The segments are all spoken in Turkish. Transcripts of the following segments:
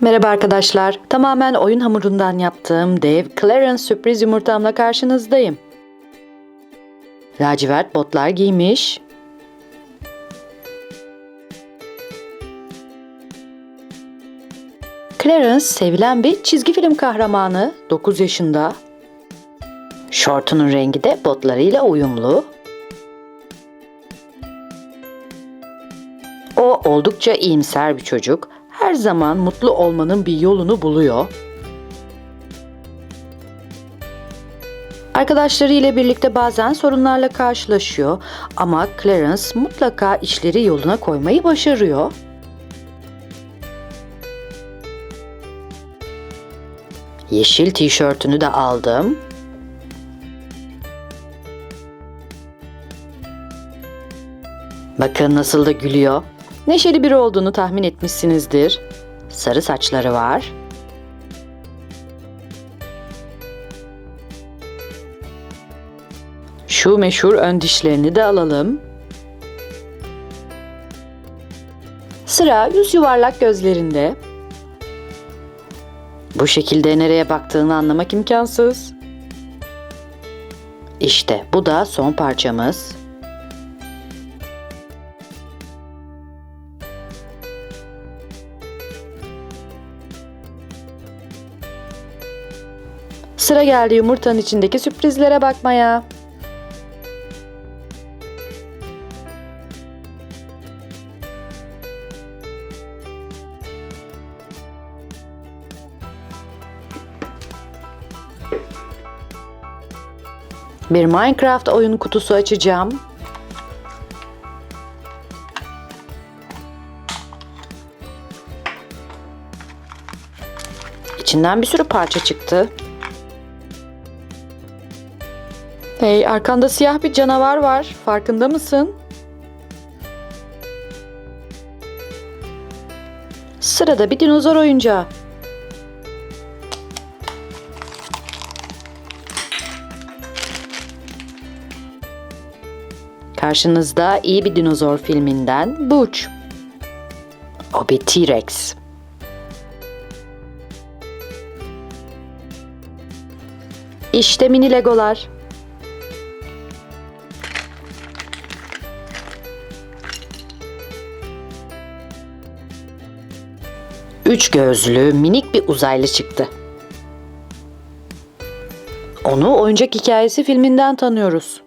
Merhaba arkadaşlar. Tamamen oyun hamurundan yaptığım dev Clarence sürpriz yumurtamla karşınızdayım. Lacivert botlar giymiş. Clarence sevilen bir çizgi film kahramanı. 9 yaşında. Şortunun rengi de botlarıyla uyumlu. O oldukça iyimser bir çocuk. Her zaman mutlu olmanın bir yolunu buluyor. Arkadaşları ile birlikte bazen sorunlarla karşılaşıyor ama Clarence mutlaka işleri yoluna koymayı başarıyor. Yeşil tişörtünü de aldım. Bakın nasıl da gülüyor. Neşeli biri olduğunu tahmin etmişsinizdir. Sarı saçları var. Şu meşhur ön dişlerini de alalım. Sıra yüz yuvarlak gözlerinde. Bu şekilde nereye baktığını anlamak imkansız. İşte bu da son parçamız. Sıra geldi yumurtanın içindeki sürprizlere bakmaya. Bir Minecraft oyun kutusu açacağım. İçinden bir sürü parça çıktı. Hey, arkanda siyah bir canavar var. Farkında mısın? Sırada bir dinozor oyuncağı. Karşınızda iyi bir dinozor filminden Butch. O bir T-Rex. İşte mini legolar. Üç gözlü minik bir uzaylı çıktı. Onu oyuncak hikayesi filminden tanıyoruz.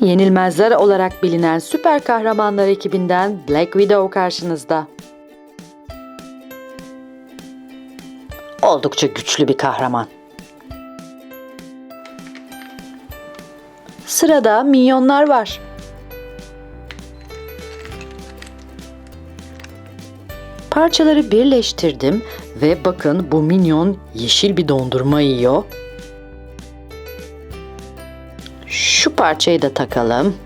Yenilmezler olarak bilinen süper kahramanlar ekibinden Black Widow karşınızda. Oldukça güçlü bir kahraman. Sırada minyonlar var. Parçaları birleştirdim ve bakın bu minyon yeşil bir dondurma yiyor. Şu parçayı da takalım.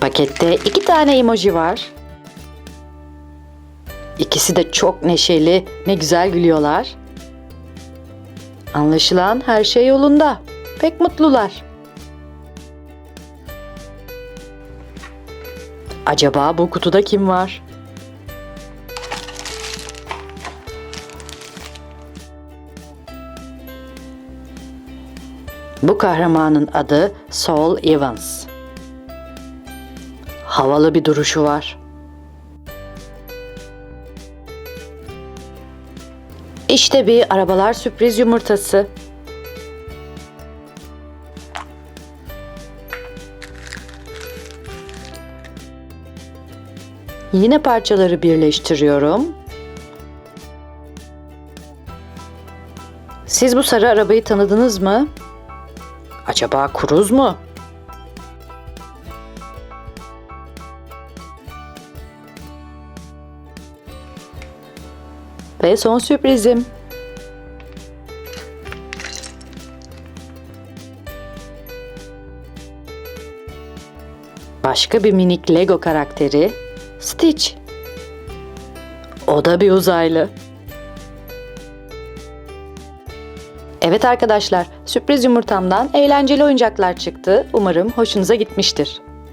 Pakette iki tane emoji var. İkisi de çok neşeli, ne güzel gülüyorlar. Anlaşılan her şey yolunda. Pek mutlular. Acaba bu kutuda kim var? Bu kahramanın adı Saul Evans. Havalı bir duruşu var. İşte bir arabalar sürpriz yumurtası. Yine parçaları birleştiriyorum. Siz bu sarı arabayı tanıdınız mı? Acaba Kuruz mu? Ve son sürprizim. Başka bir minik Lego karakteri Stitch. O da bir uzaylı. Evet arkadaşlar, sürpriz yumurtamdan eğlenceli oyuncaklar çıktı. Umarım hoşunuza gitmiştir.